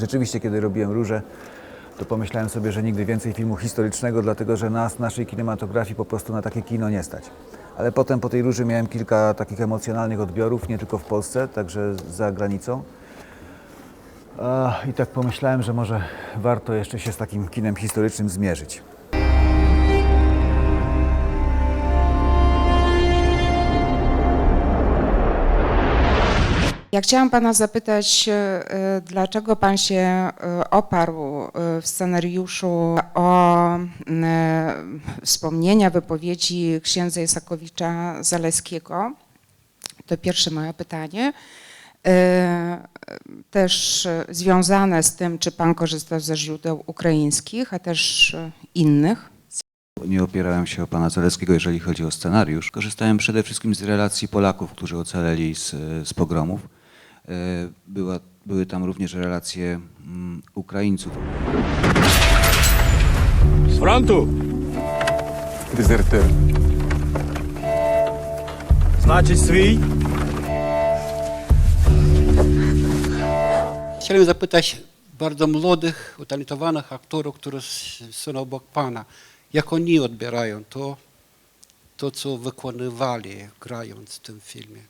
Rzeczywiście, kiedy robiłem Róże, to pomyślałem sobie, że nigdy więcej filmu historycznego, dlatego że nas, naszej kinematografii po prostu na takie kino nie stać. Ale potem po tej Róży miałem kilka takich emocjonalnych odbiorów, nie tylko w Polsce, także za granicą. I tak pomyślałem, że może warto jeszcze się z takim kinem historycznym zmierzyć. Ja chciałam pana zapytać, e, dlaczego pan się e, oparł e, w scenariuszu o wspomnienia, wypowiedzi księdza Isakowicza Zaleskiego? To pierwsze moje pytanie. Też związane z tym, czy pan korzysta ze źródeł ukraińskich, a też innych. Nie opierałem się o pana Zaleskiego, jeżeli chodzi o scenariusz. Korzystałem przede wszystkim z relacji Polaków, którzy ocaleli z, z pogromów. E, była, były tam również relacje mm, Ukraińców. Z frontu! Dezerter. Znaczy swój? Chciałem zapytać bardzo młodych, utalentowanych aktorów, którzy są obok Pana, jak oni odbierają to, to co wykonywali grając w tym filmie?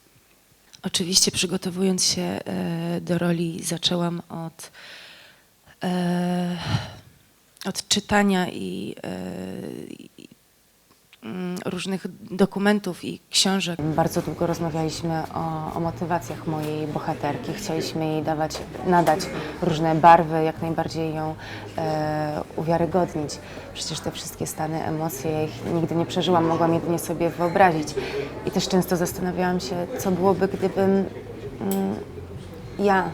Oczywiście przygotowując się e, do roli zaczęłam od, e, od czytania i, e, różnych dokumentów i książek. Bardzo długo rozmawialiśmy o, o motywacjach mojej bohaterki. Chcieliśmy jej dawać, nadać różne barwy, jak najbardziej ją e, uwiarygodnić. Przecież te wszystkie stany, emocje, ja ich nigdy nie przeżyłam, mogłam jedynie sobie wyobrazić. I też często zastanawiałam się, co byłoby, gdybym mm, ja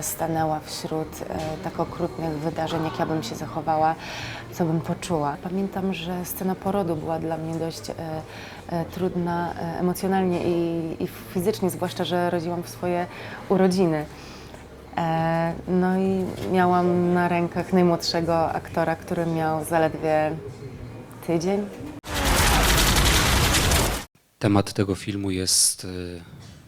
stanęła wśród e, tak okrutnych wydarzeń, jak ja bym się zachowała, co bym poczuła. Pamiętam, że scena porodu była dla mnie dość e, e, trudna e, emocjonalnie i, fizycznie, zwłaszcza, że rodziłam w swoje urodziny. E, no i miałam na rękach najmłodszego aktora, który miał zaledwie tydzień. Temat tego filmu jest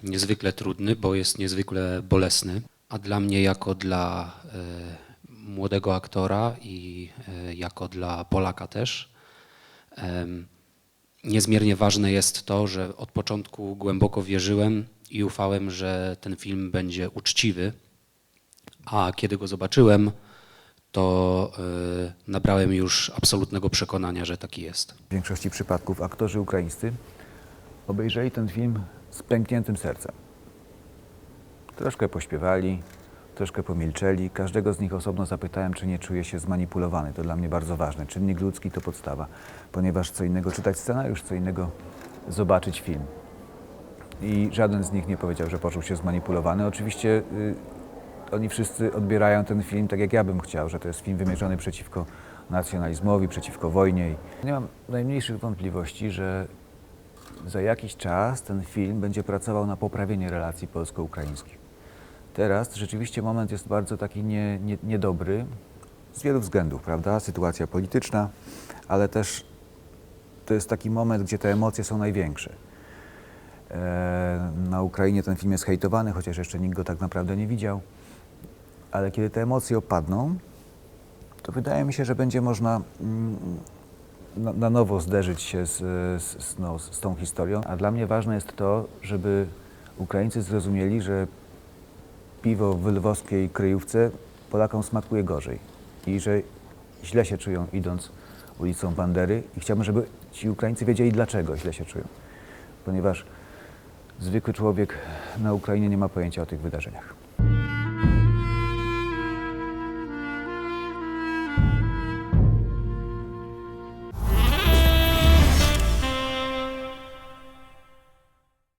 niezwykle trudny, bo jest niezwykle bolesny, a dla mnie, jako dla y, młodego aktora i y, jako dla Polaka też, niezmiernie ważne jest to, że od początku głęboko wierzyłem i ufałem, że ten film będzie uczciwy, a kiedy go zobaczyłem, to y, nabrałem już absolutnego przekonania, że taki jest. W większości przypadków aktorzy ukraińscy obejrzeli ten film z pękniętym sercem. Troszkę pośpiewali, troszkę pomilczeli. Każdego z nich osobno zapytałem, czy nie czuje się zmanipulowany. To dla mnie bardzo ważne. Czynnik ludzki to podstawa, ponieważ co innego czytać scenariusz, co innego zobaczyć film. I żaden z nich nie powiedział, że poczuł się zmanipulowany. Oczywiście y, oni wszyscy odbierają ten film tak, jak ja bym chciał, że to jest film wymierzony przeciwko nacjonalizmowi, przeciwko wojnie. Nie mam najmniejszych wątpliwości, że za jakiś czas ten film będzie pracował na poprawienie relacji polsko-ukraińskich. Teraz rzeczywiście moment jest bardzo taki nie, nie, niedobry z wielu względów, prawda? Sytuacja polityczna, ale też to jest taki moment, gdzie te emocje są największe. E, Na Ukrainie ten film jest hejtowany, chociaż jeszcze nikt go tak naprawdę nie widział. Ale kiedy te emocje opadną, to wydaje mi się, że będzie można mm, na, na nowo zderzyć się z, z, no, z tą historią. A dla mnie ważne jest to, żeby Ukraińcy zrozumieli, że piwo w lwowskiej kryjówce Polakom smakuje gorzej i że źle się czują idąc ulicą Bandery i chciałbym, żeby ci Ukraińcy wiedzieli, dlaczego źle się czują. Ponieważ zwykły człowiek na Ukrainie nie ma pojęcia o tych wydarzeniach.